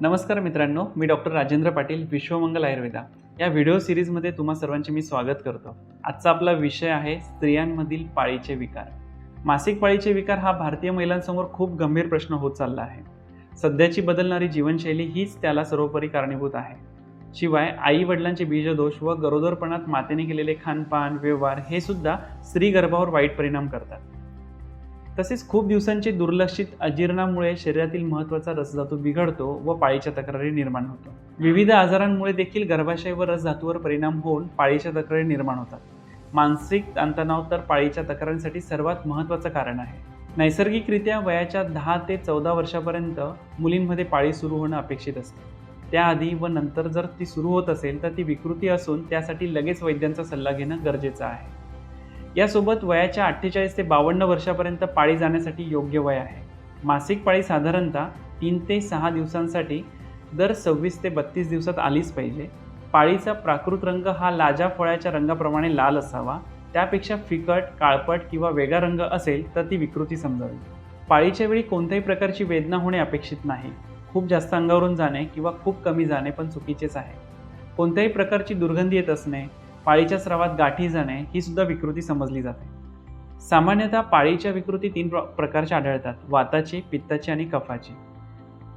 नमस्कार मित्रांनो मी डॉक्टर राजेंद्र पाटील विश्वमंगल आयुर्वेदा. या व्हिडिओ सिरीजमध्ये तुम्हा सर्वांचे मी स्वागत करतो. आजचा आपला विषय आहे स्त्रियांमधील पाळीचे विकार. मासिक पाळीचे विकार हा भारतीय महिलांसमोर खूप गंभीर प्रश्न होत चालला आहे. सध्याची बदलणारी जीवनशैली हीच त्याला सर्वोपरी कारणीभूत आहे. शिवाय आई वडिलांचे बीजदोष व गरोदरपणात मातेने केलेले खानपान व्यवहार हे सुद्धा स्त्री गर्भावर वाईट परिणाम करतात. तसेच खूप दिवसांचे दुर्लक्षित अजीर्णामुळे शरीरातील महत्त्वाचा रसधातू बिघडतो व पाळीच्या तक्रारी निर्माण होतो. विविध आजारांमुळे देखील गर्भाशय व रसधातूवर परिणाम होऊन पाळीच्या तक्रारी निर्माण होतात. मानसिक ताणतणाव तर पाळीच्या तक्रारींसाठी सर्वात महत्त्वाचं कारण आहे. नैसर्गिकरित्या वयाच्या दहा ते चौदा वर्षापर्यंत मुलींमध्ये पाळी सुरू होणं अपेक्षित असते. त्याआधी व नंतर जर ती सुरू होत असेल तर ती विकृती असून त्यासाठी लगेच वैद्यांचा सल्ला घेणं गरजेचं आहे. यासोबत वयाच्या अठ्ठेचाळीस ते बावन्न वर्षापर्यंत पाळी जाण्यासाठी योग्य वय आहे. मासिक पाळी साधारणतः तीन ते सहा दिवसांसाठी दर सव्वीस ते बत्तीस दिवसात आलीच पाहिजे. पाळीचा प्राकृत रंग हा लाजा फळाच्या रंगाप्रमाणे लाल असावा. त्यापेक्षा फिकट काळपट किंवा वेगळा रंग असेल तर ती विकृती समजावी. पाळीच्या वेळी कोणत्याही प्रकारची वेदना होणे अपेक्षित नाही. खूप जास्त अंगावरून जाणे किंवा खूप कमी जाणे पण चुकीचेच आहे. कोणत्याही प्रकारची दुर्गंधी येत असणे पाळीच्या स्रावात गाठी जाणे ही सुद्धा विकृती समजली जाते. सामान्यतः पाळीच्या विकृती तीन प्र प्रकारच्या आढळतात वाताची पित्ताची आणि कफाची.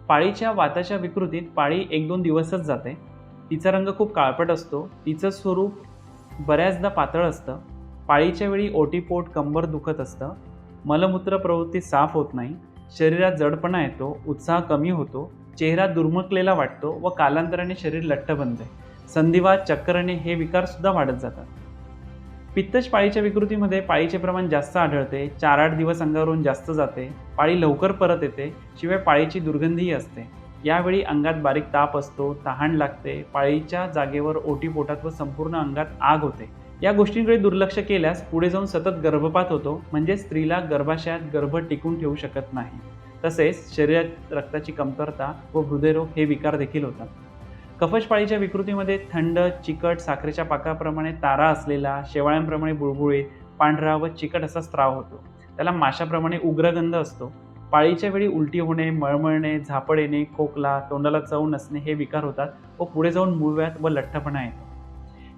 पाळीच्या वाताच्या विकृतीत पाळी एक दोन दिवसच जाते. तिचा रंग खूप काळपट असतो तिचं स्वरूप बऱ्याचदा पातळ असतं. पाळीच्या वेळी ओटीपोट कंबर दुखत असतं. मलमूत्र प्रवृत्ती साफ होत नाही. शरीरात जडपणा येतो उत्साह कमी होतो. चेहरा दुर्मकलेला वाटतो व कालांतराने शरीर लठ्ठ बनते. संधिवात चक्करणे हे विकार सुद्धा वाढत जातात. पित्तश पाळीच्या विकृतीमध्ये पाळीचे प्रमाण जास्त आढळते चार आठ दिवस अंगावरून जास्त जाते पाळी लवकर परत येते शिवाय पाळीची दुर्गंधीही असते. यावेळी अंगात बारीक ताप असतो तहान लागते पाळीच्या जागेवर ओटीपोटात व संपूर्ण अंगात आग होते. या गोष्टींकडे दुर्लक्ष केल्यास पुढे जाऊन सतत गर्भपात होतो म्हणजे स्त्रीला गर्भाशयात गर्भ टिकून ठेवू शकत नाही. तसेच शरीरात रक्ताची कमतरता व हृदयरोग हे विकार देखील होतात. कफशपाळीच्या विकृतीमध्ये थंड चिकट साखरेच्या पाकाप्रमाणे तारा असलेला शेवाळ्यांप्रमाणे बुळबुळीत पांढरा व चिकट असा स्त्राव होतो. त्याला माशाप्रमाणे उग्रगंध असतो. पाळीच्या वेळी उलटी होणे मळमळणे झापड येणे खोकला तोंडाला चव नसणे हे विकार होतात व पुढे जाऊन मूळव्यात व लठ्ठपणा येतो.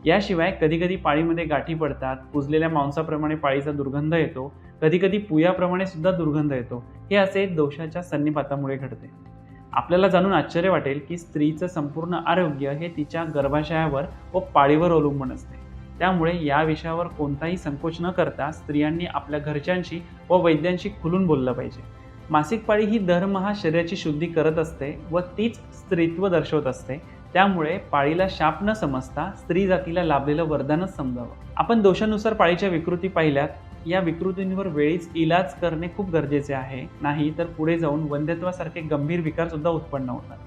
याशिवाय कधीकधी पाळीमध्ये गाठी पडतात कुजलेल्या मांसाप्रमाणे पाळीचा दुर्गंध येतो कधीकधी पुयाप्रमाणे सुद्धा दुर्गंध येतो. हे असे दोषाच्या सन्निपातामुळे घडते. आपल्याला जाणून आश्चर्य वाटेल की स्त्रीचं संपूर्ण आरोग्य हे तिच्या गर्भाशयावर व पाळीवर अवलंबून असते. त्यामुळे या विषयावर कोणताही संकोच न करता स्त्रियांनी आपल्या घरच्यांशी व वैद्यांशी खुलून बोललं पाहिजे. मासिक पाळी ही दरमहा शरीराची शुद्धी करत असते व तीच स्त्रीत्व दर्शवत असते. त्यामुळे पाळीला शाप न समजता स्त्री जातीला लाभलेलं वरदानच समजावं. आपण दोषानुसार पाळीच्या विकृती पाहिल्यात या विकृतींवर वेळीच इलाज करणे खूप गरजेचे आहे. नाही तर पुढे जाऊन वंध्यत्वासारखे गंभीर विकारसुद्धा उत्पन्न होतात.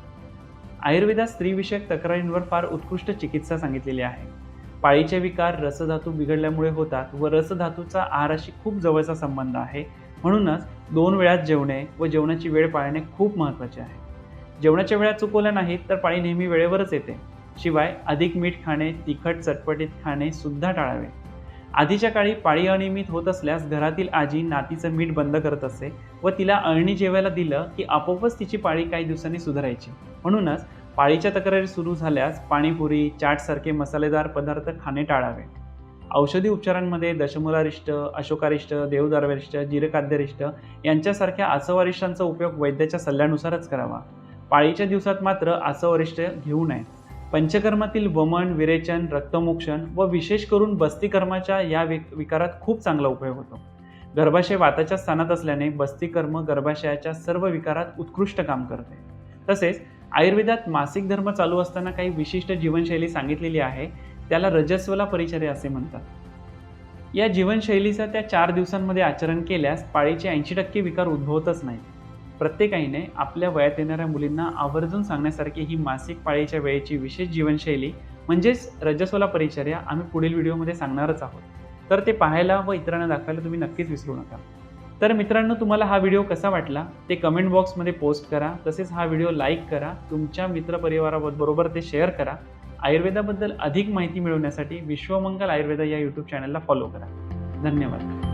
आयुर्वेदात स्त्रीविषयक तक्रारींवर फार उत्कृष्ट चिकित्सा सांगितलेली आहे. पाळीचे विकार रसधातू बिघडल्यामुळे होतात व रसधातूचा आहाराशी खूप जवळचा संबंध आहे. म्हणूनच दोन वेळात जेवणे व जेवणाची वेळ पाळणे खूप महत्त्वाचे आहे. जेवणाच्या वेळा चुकवल्या नाहीत तर पाळी नेहमी वेळेवरच येते. शिवाय अधिक मीठ खाणे तिखट चटपटीत खाणे सुद्धा टाळावे. आधीच्या काळी पाळी अनियमित होत असल्यास घरातील आजी नातीचं मीठ बंद करत असे व तिला अळणी जेवायला दिलं की आपोआपच तिची पाळी काही दिवसांनी सुधारायची. म्हणूनच पाळीच्या तक्रारी सुरू झाल्यास पाणीपुरी चाटसारखे मसालेदार पदार्थ खाणे टाळावे. औषधी उपचारांमध्ये दशमुलारिष्ट अशोकारिष्ट देवदारवरिष्ट जिरकाद्यरिष्ट यांच्यासारख्या आसवरिष्ठांचा उपयोग वैद्याच्या सल्ल्यानुसारच करावा. पाळीच्या दिवसात मात्र आसवरिष्ठ घेऊ नये. पंचकर्मातील वमन विरेचन रक्तमोक्षण व विशेष करून बस्तीकर्माच्या या विक विकारात खूप चांगला उपयोग होतो. गर्भाशय वाताच्या स्थानात असल्याने बस्तीकर्म गर्भाशयाच्या सर्व विकारात उत्कृष्ट काम करते. तसेच आयुर्वेदात मासिक धर्म चालू असताना काही विशिष्ट जीवनशैली सांगितलेली आहे त्याला रजस्वला परिचर्या असे म्हणतात. या जीवनशैलीचा त्या चार दिवसांमध्ये आचरण केल्यास पाळीचे ऐंशी टक्के विकार उद्भवतच नाहीत. प्रत्येकाने आपल्या वयात येणाऱ्या मुलींना आवर्जून सांगण्यासारखी ही मासिक पाळीच्या वेळेची विशेष जीवनशैली म्हणजेच रजस्वला परिचर्या आम्ही पुढील व्हिडिओमध्ये सांगणारच आहोत. तर ते पाहायला व इतरांना दाखवायला तुम्ही नक्कीच विसरू नका. तर मित्रांनो तुम्हाला हा व्हिडिओ कसा वाटला? ते कमेंट बॉक्समध्ये पोस्ट करा. तसेच हा व्हिडिओ लाईक करा. तुमच्या मित्रपरिवाराबरोबर ते शेअर करा. आयुर्वेदाबद्दल अधिक माहिती मिळवण्यासाठी विश्वमंगल आयुर्वेदा या यूट्यूब चॅनलला फॉलो करा. धन्यवाद.